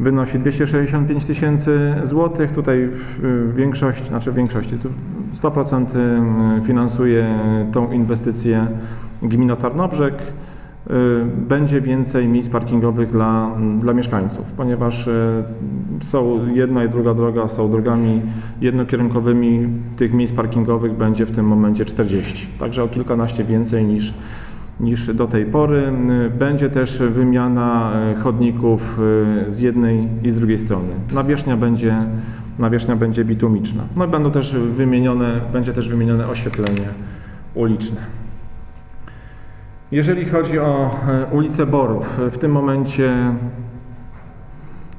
wynosi 265 tysięcy złotych. Tutaj w w większości, znaczy większości, tu 100% finansuje tą inwestycję gmina Tarnobrzeg. Y, Będzie więcej miejsc parkingowych dla, dla mieszkańców, ponieważ y, są jedna i druga droga, są drogami jednokierunkowymi. Tych miejsc parkingowych będzie w tym momencie 40, także o kilkanaście więcej niż, niż do tej pory. Będzie też wymiana y, chodników y, z jednej i z drugiej strony. Nawierzchnia będzie, nawierzchnia będzie bitumiczna. No będą też wymienione, będzie też wymienione oświetlenie uliczne. Jeżeli chodzi o e, ulicę Borów, w tym momencie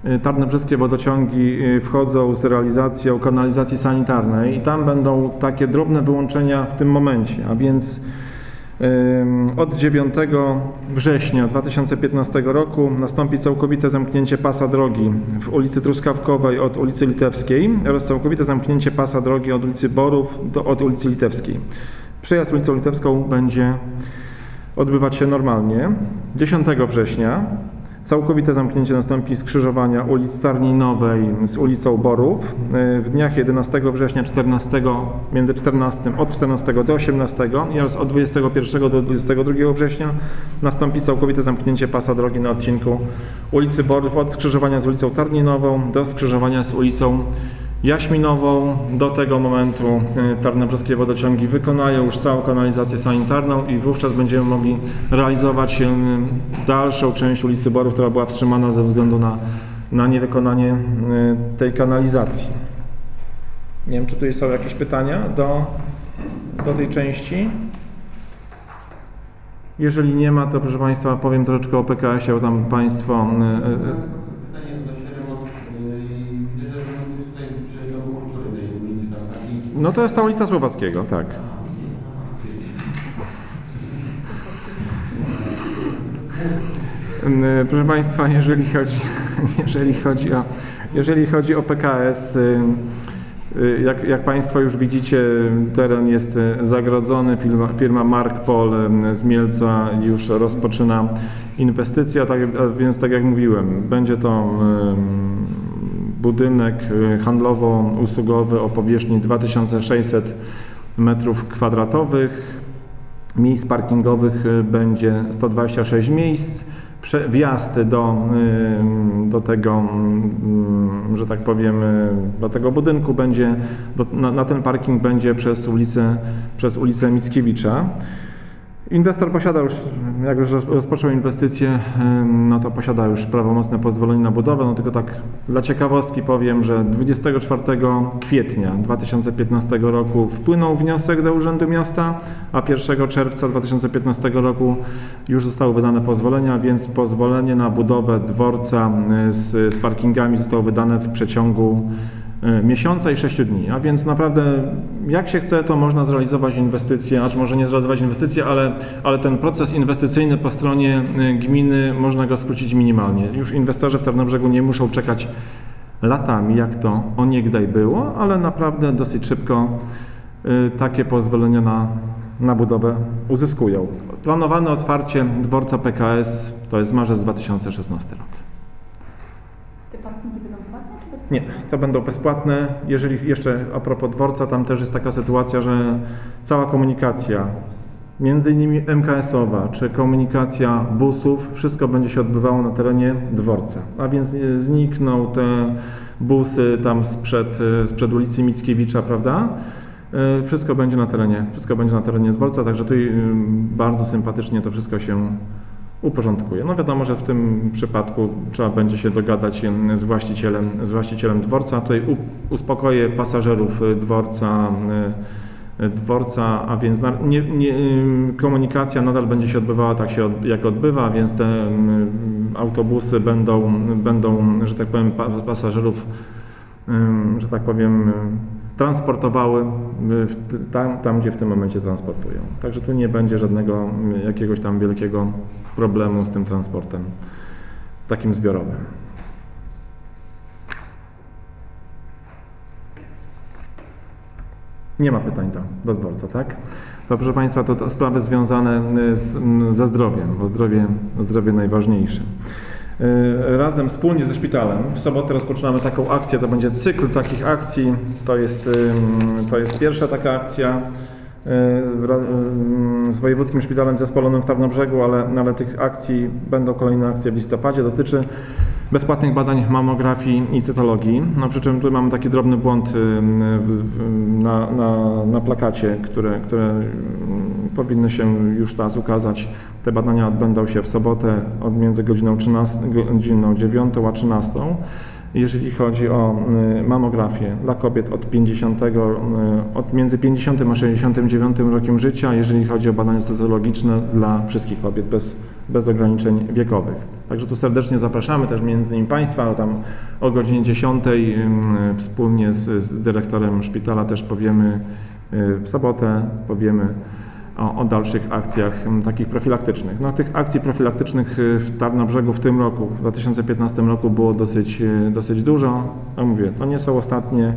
e, Tarnobrzeskie wodociągi e, wchodzą z realizacją kanalizacji sanitarnej i tam będą takie drobne wyłączenia w tym momencie, a więc od 9 września 2015 roku nastąpi całkowite zamknięcie pasa drogi w ulicy Truskawkowej od ulicy Litewskiej oraz całkowite zamknięcie pasa drogi od ulicy Borów do, od ulicy Litewskiej. Przejazd ulicą Litewską będzie odbywać się normalnie. 10 września całkowite zamknięcie nastąpi skrzyżowania ulic Starninowej z ulicą Borów. Y, W dniach 11 września 14, między 14, od 14 do 18 oraz od 21 do 22 września nastąpi całkowite zamknięcie pasa drogi na odcinku ulicy Borów od skrzyżowania z ulicą Tarninową do skrzyżowania z ulicą Jaśminową. Do tego momentu e, Tarnobrzeskie Wodociągi wykonają już całą kanalizację sanitarną i wówczas będziemy mogli realizować e, dalszą część ulicy Borów, która była wstrzymana ze względu na, na niewykonanie e, tej kanalizacji. Nie wiem, czy tu są jakieś pytania do, do tej części. Jeżeli nie ma, to proszę Państwa powiem troszeczkę o PKS-ie, bo tam Państwo... e, e, Pytanie odnośnie remontu. Yy, i Widzę, że remont jest tutaj przy Domu Kultury tej ulicy tam takiej. No to jest ta ulica Słowackiego, tak. Y, Proszę Państwa, jeżeli chodzi, jeżeli chodzi o, jeżeli chodzi o PKS, y, y, jak, jak Państwo już widzicie, teren jest y, zagrodzony. Firma, firma Mark Pol z Mielca już rozpoczyna inwestycję, a tak, więc tak jak mówiłem, będzie to budynek y, handlowo-usługowy o powierzchni 2600 metrów kwadratowych. Miejsc parkingowych y, będzie 126 miejsc. Wjazd do, y, do tego, y, że tak powiem, do tego budynku będzie, do, na, na ten parking będzie przez ulicę, przez ulicę Mickiewicza. Inwestor posiada już, jak już roz- rozpoczął inwestycję, no to posiada już prawomocne pozwolenie na budowę. No tylko tak dla ciekawostki powiem, że 24 kwietnia 2015 roku wpłynął wniosek do Urzędu Miasta, a 1 czerwca 2015 roku już zostały wydane pozwolenia, więc pozwolenie na budowę dworca y, z, z parkingami zostało wydane w przeciągu miesiąca i 6 dni. A więc naprawdę jak się chce, to można zrealizować inwestycje, acz może nie zrealizować inwestycje, ale, ale ten proces inwestycyjny po stronie y, gminy można go skrócić minimalnie. Już inwestorzy w Tarnobrzegu nie muszą czekać latami, jak to oniegdaj było, ale naprawdę dosyć szybko y, takie pozwolenia na, na budowę uzyskują. Planowane otwarcie dworca PKS to jest marzec 2016 rok. Te parkingi będą płatne czy bezpłatne? Nie, to będą bezpłatne. Jeżeli jeszcze a propos dworca, tam też jest taka sytuacja, że cała komunikacja, między innymi MKS-owa, czy komunikacja busów, wszystko będzie się odbywało na terenie dworca. A więc e, znikną te busy tam sprzed, e, sprzed ulicy Mickiewicza, prawda? E, Wszystko będzie na terenie, wszystko będzie na terenie dworca, także tu y, bardzo sympatycznie to wszystko się uporządkuje. No wiadomo, że w tym przypadku trzeba będzie się dogadać z właścicielem, z właścicielem dworca. Tutaj uspokoję pasażerów y, dworca, y, y, dworca, a więc nie, nie, komunikacja nadal będzie się odbywała tak się jak odbywa, więc te autobusy będą, będą, że tak powiem, pa, pasażerów, że tak powiem, transportowały w, tam, tam, gdzie w tym momencie transportują. Także tu nie będzie żadnego mm, jakiegoś tam wielkiego problemu z tym transportem takim zbiorowym. Nie ma pytań do, do dworca, tak? To, proszę Państwa, to, to sprawy związane y, z, ze zdrowiem, bo zdrowie, zdrowie najważniejsze. Y, razem wspólnie ze szpitalem. W sobotę rozpoczynamy taką akcję, to będzie cykl takich akcji. To jest, to jest pierwsza taka akcja y, z Wojewódzkim Szpitalem Zespolonym w Tarnobrzegu, ale, ale tych akcji będą kolejne akcje w listopadzie. Dotyczy bezpłatnych badań mamografii i cytologii. No, przy czym tu mamy taki drobny błąd na, na, na plakacie, które, które ym, powinny się już teraz ukazać. Te badania odbędą się w sobotę od między godziną, 13, godziną 9 a 13. Jeżeli chodzi o y, mamografię dla kobiet od 50, y, od między 50 a 69 rokiem życia, jeżeli chodzi o badania cytologiczne dla wszystkich kobiet bez, bez ograniczeń wiekowych. Także tu serdecznie zapraszamy też między innymi Państwa, tam o godzinie 10 y, wspólnie z, z dyrektorem szpitala też powiemy w sobotę, powiemy o, o dalszych akcjach m, takich profilaktycznych. No, tych akcji profilaktycznych y, w Tarnobrzegu w tym roku, w 2015 roku było dosyć, y, dosyć dużo. Ja mówię, to nie są ostatnie.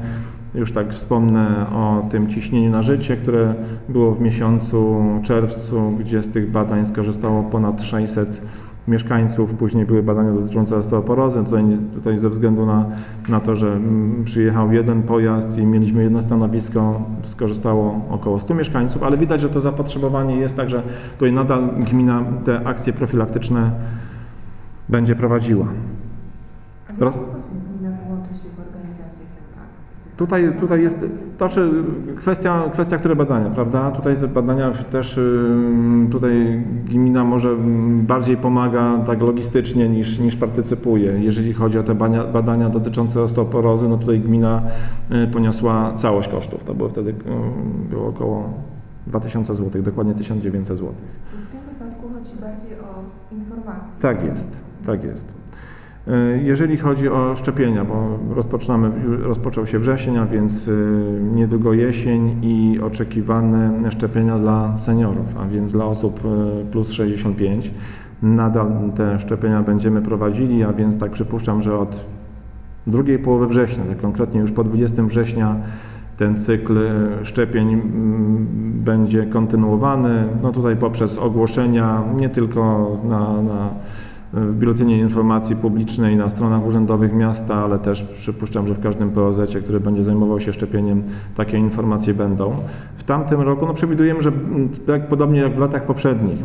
Już tak wspomnę o tym ciśnieniu na życie, które było w miesiącu czerwcu, gdzie z tych badań skorzystało ponad 600 mieszkańców. Później były badania dotyczące osteoporozy. Tutaj, tutaj ze względu na, na to, że mm, przyjechał jeden pojazd i mieliśmy jedno stanowisko, skorzystało około 100 mieszkańców, ale widać, że to zapotrzebowanie jest, także tutaj nadal gmina te akcje profilaktyczne będzie prowadziła. Roz- jaki sposób gmina włącza się w organizację tych akt? Tutaj, tutaj jest to, czy kwestia, kwestia, które badania, prawda? Tutaj te badania też, tutaj gmina może bardziej pomaga tak logistycznie niż, niż partycypuje. Jeżeli chodzi o te bania, badania dotyczące osteoporozy, no tutaj gmina y, poniosła całość kosztów. To było wtedy było około 2000 zł, dokładnie 1900 zł. Czyli w tym wypadku chodzi bardziej o informacje. Tak jest, tak jest. E, Jeżeli chodzi o szczepienia, bo rozpoczynamy, rozpoczął się wrzesień, a więc e, niedługo jesień i oczekiwane szczepienia dla seniorów, a więc dla osób e, plus 65. Nadal te szczepienia będziemy prowadzili, a więc tak przypuszczam, że od drugiej połowy września, tak konkretnie już po 20 września ten cykl szczepień będzie kontynuowany. No tutaj poprzez ogłoszenia nie tylko na, na w biuletynie informacji publicznej na stronach urzędowych miasta, ale też przypuszczam, że w każdym POZ, który będzie zajmował się szczepieniem, takie informacje będą. W tamtym roku no, przewidujemy, że jak, podobnie jak w latach poprzednich,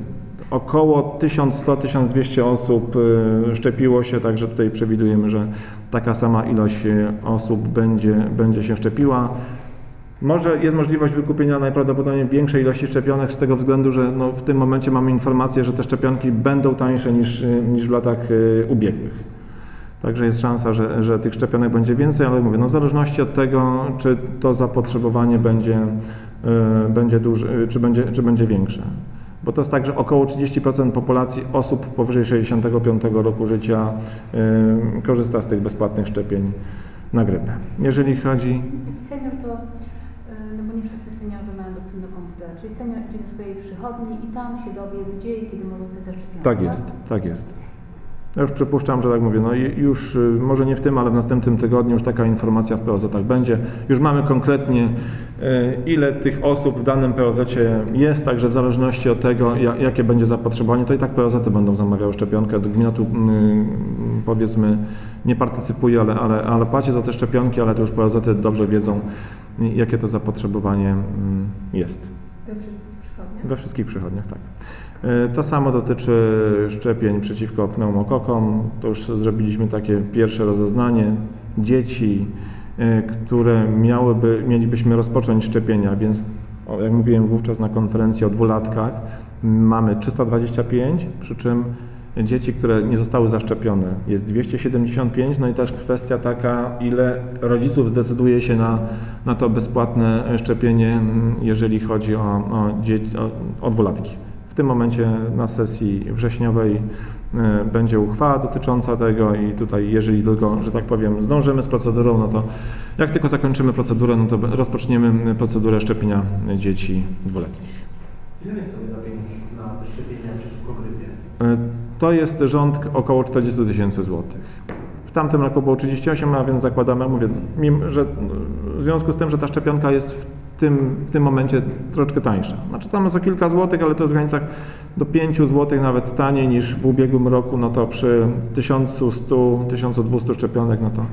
około 1100-1200 osób y, szczepiło się, także tutaj przewidujemy, że taka sama ilość y, osób będzie, będzie się szczepiła. Może jest możliwość wykupienia najprawdopodobniej większej ilości szczepionek z tego względu, że no w tym momencie mamy informację, że te szczepionki będą tańsze niż, y, niż w latach y, ubiegłych. Także jest szansa, że, że tych szczepionek będzie więcej, ale mówię, no w zależności od tego, czy to zapotrzebowanie będzie, y, będzie duże, y, czy będzie, czy będzie większe. Bo to jest tak, że około 30% populacji osób powyżej 65 roku życia y, korzysta z tych bezpłatnych szczepień na grypę. Jeżeli chodzi senior to, no bo nie wszyscy seniorzy mają dostęp do komputera, czyli senior idzie do swojej przychodni i tam się dowie, gdzie i kiedy może zostać zaszczepiony. Tak jest, tak jest. Ja już przypuszczam, że tak mówię, no i już y, może nie w tym, ale w następnym tygodniu już taka informacja w POZ-ach będzie. Już mamy konkretnie y, ile tych osób w danym POZ-cie jest, także w zależności od tego, ja- jakie będzie zapotrzebowanie, to i tak POZ-y będą zamawiały szczepionkę. Gmina tu y, powiedzmy nie partycypuje, ale, ale, ale płaci za te szczepionki, ale to już POZ-y dobrze wiedzą, jakie to zapotrzebowanie mm, jest. We wszystkich przychodniach? We wszystkich przychodniach, tak. E, To samo dotyczy szczepień przeciwko pneumokokom. To już zrobiliśmy takie pierwsze rozeznanie. Dzieci, e, które miałyby, mielibyśmy rozpocząć szczepienia, więc jak mówiłem wówczas na konferencji o dwulatkach, mamy 325, przy czym dzieci, które nie zostały zaszczepione jest 275, no i też kwestia taka, ile rodziców zdecyduje się na, na to bezpłatne szczepienie, mm, jeżeli chodzi o, o, dzie- o, o dwulatki. W tym momencie na sesji wrześniowej e, będzie uchwała dotycząca tego i tutaj, jeżeli tylko, że tak powiem, zdążymy z procedurą, no to jak tylko zakończymy procedurę, no to rozpoczniemy procedurę szczepienia dzieci dwuletnich. Ile jest wydawień na te szczepienia przeciwko grypie? E, To jest rząd około 40 tysięcy złotych. W tamtym roku było 38, a więc zakładamy, mówię, że w związku z tym, że ta szczepionka jest w tym, w tym momencie troszeczkę tańsze. Znaczy tam jest o kilka złotych, ale to w granicach do 5 złotych nawet taniej niż w ubiegłym roku, no to przy 1100-1200 szczepionek, no to,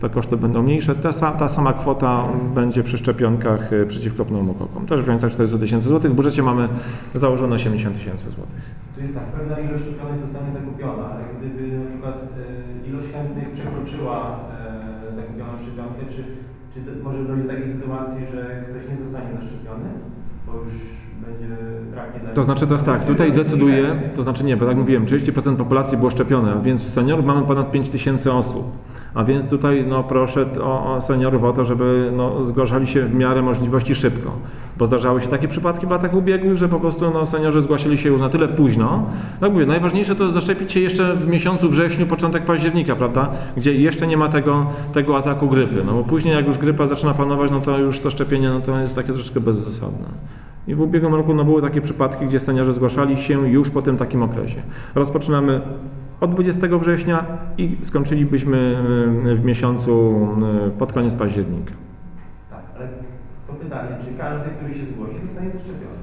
to koszty będą mniejsze. Ta, ta sama kwota będzie przy szczepionkach y, przeciwko pneumokokom. Też w granicach 400 tysięcy złotych. W budżecie mamy założone 80 tysięcy złotych. Tu jest tak, pewna ilość szczepionek zostanie zakupiona, ale gdyby na przykład e, ilość chętnych przekroczyła e, zakupioną szczepionkę, czy, czy może dojść do takiej sytuacji, że ktoś nie zostanie zaszczepiony, bo już będzie brak? To znaczy to jest tak, tutaj decyduje, to znaczy nie, bo tak mówiłem, 30% populacji było szczepione, a więc seniorów mamy ponad 5 tysięcy osób. A więc tutaj no, proszę o, o seniorów o to, żeby no, zgłaszali się w miarę możliwości szybko. Bo zdarzały się takie przypadki w latach ubiegłych, że po prostu no, seniorzy zgłasili się już na tyle późno. No mówię, najważniejsze to jest zaszczepić się jeszcze w miesiącu wrześniu, początek października, prawda? Gdzie jeszcze nie ma tego, tego ataku grypy. No bo później jak już grypa zaczyna panować, no to już to szczepienie no, to jest takie troszeczkę bezzasadne. I w ubiegłym roku no, były takie przypadki, gdzie seniorzy zgłaszali się już po tym takim okresie. Rozpoczynamy od 20 września i skończylibyśmy y, w miesiącu y, pod koniec października. Tak, ale to pytanie, czy każdy, który się zgłosi, zostanie zaszczepiony?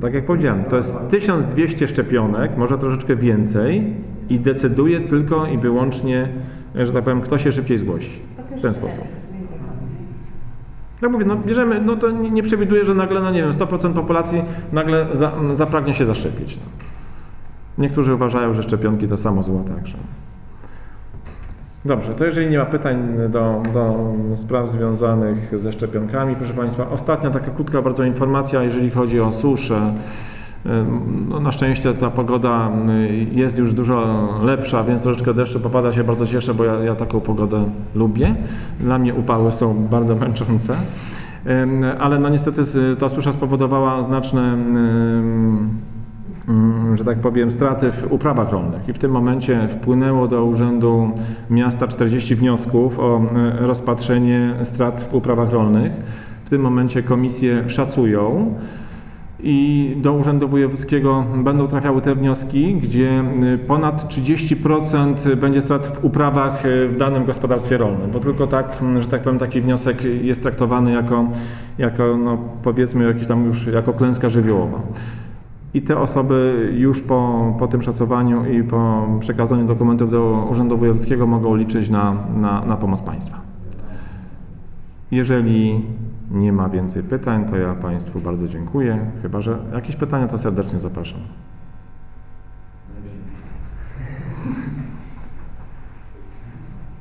Tak jak powiedziałem, to jest 1200 szczepionek, może troszeczkę więcej i decyduje tylko i wyłącznie, że tak powiem, kto się szybciej zgłosi. W ten sposób. Jak mówię, no bierzemy, no to nie, przewiduję, że nagle, no nie wiem, 100% populacji nagle za, zapragnie się zaszczepić. No. Niektórzy uważają, że szczepionki to samo zło, także. Dobrze, to jeżeli nie ma pytań do, do spraw związanych ze szczepionkami, proszę Państwa, ostatnia taka krótka bardzo informacja, jeżeli chodzi o suszę. No, na szczęście ta pogoda y, jest już dużo lepsza, więc troszeczkę deszczu popada się bardzo cieszę, bo ja, ja taką pogodę lubię. Dla mnie upały są bardzo męczące. Ale no niestety ta susza spowodowała znaczne mm, że tak powiem, straty w uprawach rolnych. I w tym momencie wpłynęło do Urzędu Miasta 40 wniosków o e, rozpatrzenie strat w uprawach rolnych. W tym momencie komisje szacują i do Urzędu Wojewódzkiego będą trafiały te wnioski, gdzie y, ponad 30% będzie strat w uprawach y, w danym gospodarstwie rolnym, bo tylko tak, mm, że tak powiem, taki wniosek jest traktowany jako, jako no, powiedzmy, jakiś tam już jako klęska żywiołowa. I te osoby już po, po tym szacowaniu i po przekazaniu dokumentów do Urzędu Wojewódzkiego mogą liczyć na, na, na pomoc państwa. Jeżeli nie ma więcej pytań, to ja Państwu bardzo dziękuję. Chyba, że jakieś pytania, to serdecznie zapraszam.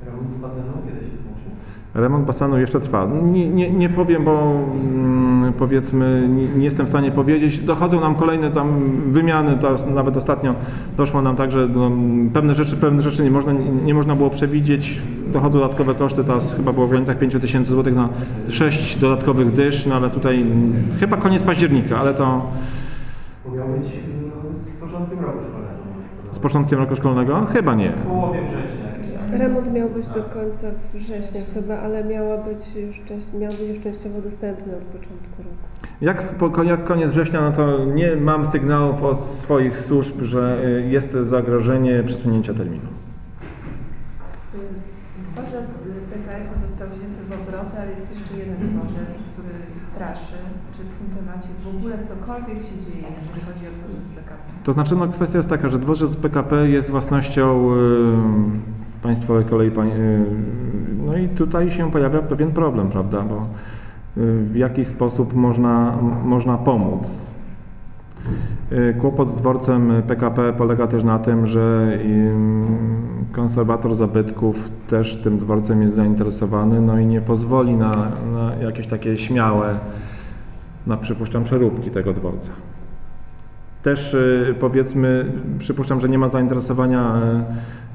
Remont basenu kiedy się skończy? Remont basenu jeszcze trwa. Nie, nie, nie powiem, bo mm, powiedzmy, nie, nie jestem w stanie powiedzieć. Dochodzą nam kolejne tam wymiany, to nawet ostatnio doszło nam tak, że no, pewne rzeczy, pewne rzeczy nie można, nie można było przewidzieć. Dochodzą dodatkowe koszty, teraz chyba było w granicach 5 tysięcy złotych na 6 dodatkowych dysz, no ale tutaj chyba koniec października, ale to miał być no, z początkiem roku szkolnego. z początkiem roku szkolnego? Chyba nie. W połowie września. Remont miał być do końca września chyba, ale miała być już część, miał być już częściowo dostępny od początku roku. Jak, po, jak koniec września, no to nie mam sygnałów od swoich służb, że y, jest zagrożenie przesunięcia terminu. Straszy. Czy w tym temacie w ogóle cokolwiek się dzieje, jeżeli chodzi o dworzec PKP? To znaczy, no, kwestia jest taka, że dworzec PKP jest własnością y, państwowej kolei. Y, no i tutaj się pojawia pewien problem, prawda? Bo y, w jaki sposób można, można pomóc? Y, Kłopot z dworcem PKP polega też na tym, że konserwator zabytków też tym dworcem jest zainteresowany, no i nie pozwoli na, na jakieś takie śmiałe, na przypuszczam, przeróbki tego dworca. Też y, powiedzmy, przypuszczam, że nie ma zainteresowania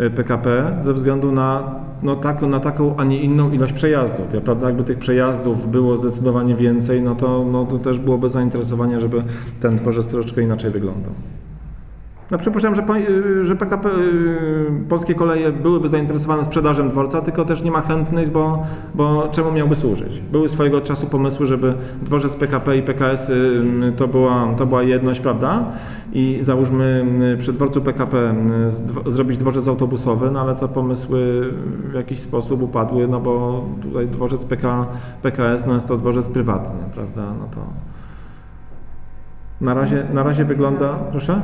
y, y, PKP ze względu na, no, taką, na taką, a nie inną ilość przejazdów. Ja, prawda, jakby tych przejazdów było zdecydowanie więcej, no to, no, to też byłoby zainteresowanie, żeby ten dworzec troszeczkę inaczej wyglądał. No przypuszczam, że, po- y, że PKP, y, Polskie Koleje byłyby zainteresowane sprzedażą dworca, tylko też nie ma chętnych, bo, bo czemu miałby służyć? Były swojego czasu pomysły, żeby dworzec PKP i PKS to była, to była jedność, prawda? I załóżmy przy dworcu PKP zrobić dworzec autobusowy, no ale te pomysły w jakiś sposób upadły, no bo tutaj dworzec PK, PKS no jest to dworzec prywatny, prawda? No to na razie, na razie wygląda, proszę?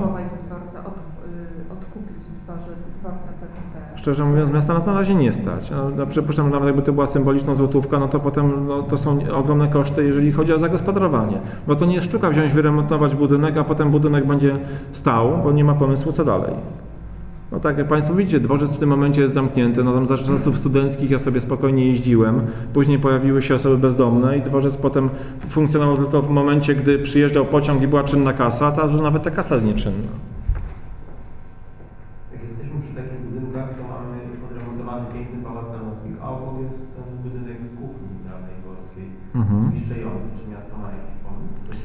Dworca, od, y, odkupić dworze, dworca PKP. Szczerze mówiąc, miasta na to na razie nie stać. No, no, przypuszczam, nawet jakby to była symboliczna złotówka, no to potem no, to są ogromne koszty, jeżeli chodzi o zagospodarowanie. Bo to nie jest sztuka wziąć, wyremontować budynek, a potem budynek będzie stał, bo nie ma pomysłu, co dalej. No tak, jak Państwo widzicie, dworzec w tym momencie jest zamknięty. No tam za czasów studenckich ja sobie spokojnie jeździłem. Później pojawiły się osoby bezdomne i dworzec potem funkcjonował tylko w momencie, gdy przyjeżdżał pociąg i była czynna kasa, a teraz już nawet ta kasa jest nieczynna. Jak jesteśmy przy takich budynkach, to mamy odremontowany piękny pałac Danowskich, a obok jest ten budynek kuchni dawnej polskiej, Mhm. Czy miasto ma jakiś pomysł?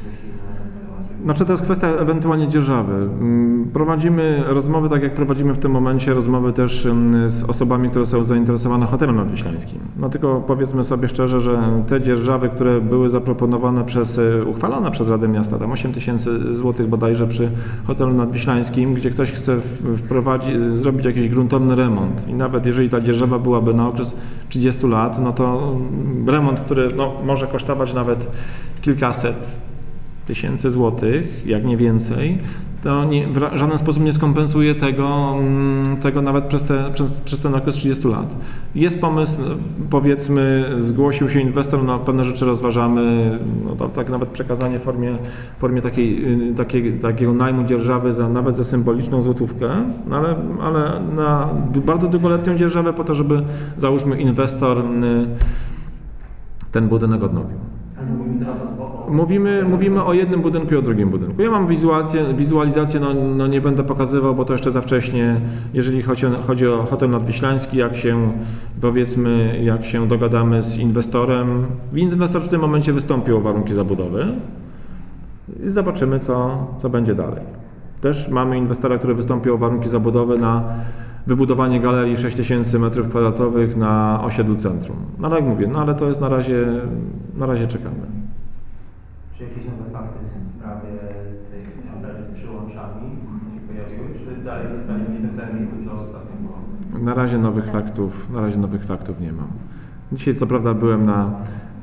Znaczy to jest kwestia ewentualnie dzierżawy. Mm, Prowadzimy rozmowy, tak jak prowadzimy w tym momencie rozmowy też mm, z osobami, które są zainteresowane hotelem nadwiślańskim. No tylko powiedzmy sobie szczerze, że te dzierżawy, które były zaproponowane przez, e, uchwalone przez Radę Miasta, tam 8 tysięcy złotych bodajże przy hotelu nadwiślańskim, gdzie ktoś chce wprowadzić, zrobić jakiś gruntowny remont i nawet jeżeli ta dzierżawa byłaby na okres 30 lat, no to mm, remont, który no, może kosztować nawet kilkaset tysięcy złotych, jak nie więcej, to nie, w żaden sposób nie skompensuje tego, mm, tego nawet przez, te, przez, przez ten okres 30 lat. Jest pomysł, powiedzmy, zgłosił się inwestor, no pewne rzeczy rozważamy, no to tak nawet przekazanie w formie, formie takiej, y, takiej, takiego najmu dzierżawy za, nawet za symboliczną złotówkę, no ale, ale na bardzo długoletnią dzierżawę po to, żeby załóżmy inwestor y, ten budynek odnowił. Mówimy, mówimy o jednym budynku i o drugim budynku. Ja mam wizualizację, wizualizację no, no nie będę pokazywał, bo to jeszcze za wcześnie, jeżeli chodzi o, chodzi o hotel nadwiślański, jak się powiedzmy, jak się dogadamy z inwestorem. Inwestor w tym momencie wystąpił o warunki zabudowy i zobaczymy, co, co będzie dalej. Też mamy inwestora, który wystąpił o warunki zabudowy na wybudowanie galerii 6000 m2 na osiedlu centrum. No ale jak mówię, no ale to jest na razie, na razie czekamy. Czy jakieś nowe fakty w sprawie tej afery z przyłączami się pojawiły, czy dalej zostaniemy w tym samym miejscu, co ostatnio było? Na razie nowych faktów, na razie nowych faktów nie mam. Dzisiaj co prawda byłem na,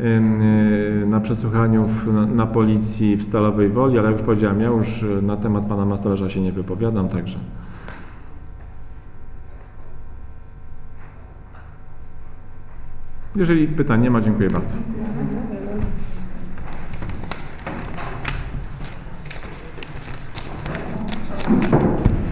y, na przesłuchaniu w, na, na policji w Stalowej Woli, ale jak już powiedziałem, ja już y, na temat pana Masterza się nie wypowiadam, także. Jeżeli pytań nie ma, dziękuję bardzo.